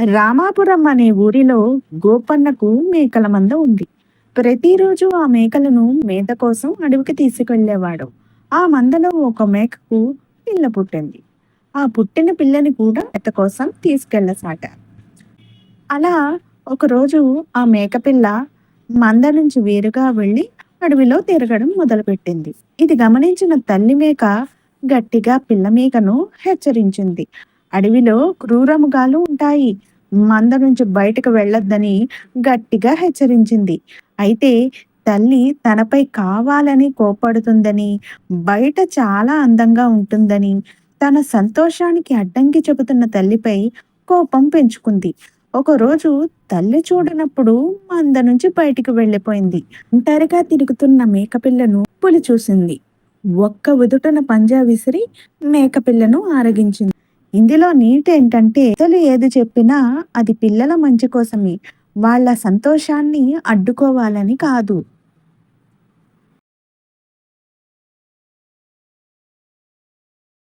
రామాపురం అనే ఊరిలో గోపన్నకు మేకల మంద ఉంది. ప్రతిరోజు ఆ మేకలను మేత కోసం అడవికి తీసుకెళ్ళేవాడు. ఆ మందలో ఒక మేకకు పిల్ల పుట్టింది. ఆ పుట్టిన పిల్లని కూడా మేత కోసం తీసుకెళ్ళసాగారు అలా ఒకరోజు ఆ మేకపిల్ల మంద నుంచి వేరుగా వెళ్ళి అడవిలో తిరగడం మొదలుపెట్టింది. ఇది గమనించిన తల్లి మేక గట్టిగా పిల్ల మేకను హెచ్చరించింది. అడవిలో క్రూరముగాలు ఉంటాయి. మంద నుంచి బయటకు వెళ్ళొద్దని గట్టిగా హెచ్చరించింది. అయితే తల్లి తనపై కావాలని కోపడుతుందని బయట చాలా అందంగా ఉంటుందని తన సంతోషానికి అడ్డంకి చెబుతున్న తల్లిపై కోపం పెంచుకుంది. ఒకరోజు తల్లి చూడనప్పుడు మంద నుంచి బయటికి వెళ్ళిపోయింది. ఒంటరిగా తిరుగుతున్న మేకపిల్లను పులి చూసింది. ఒక్క ఉదుటన పంజా విసిరి మేకపిల్లను ఆరగించింది. ఇందులో నీటి ఏంటంటే పెద్దలు ఏది చెప్పినా అది పిల్లల మంచి కోసమే. వాళ్ళ సంతోషాన్ని అడ్డుకోవాలని కాదు.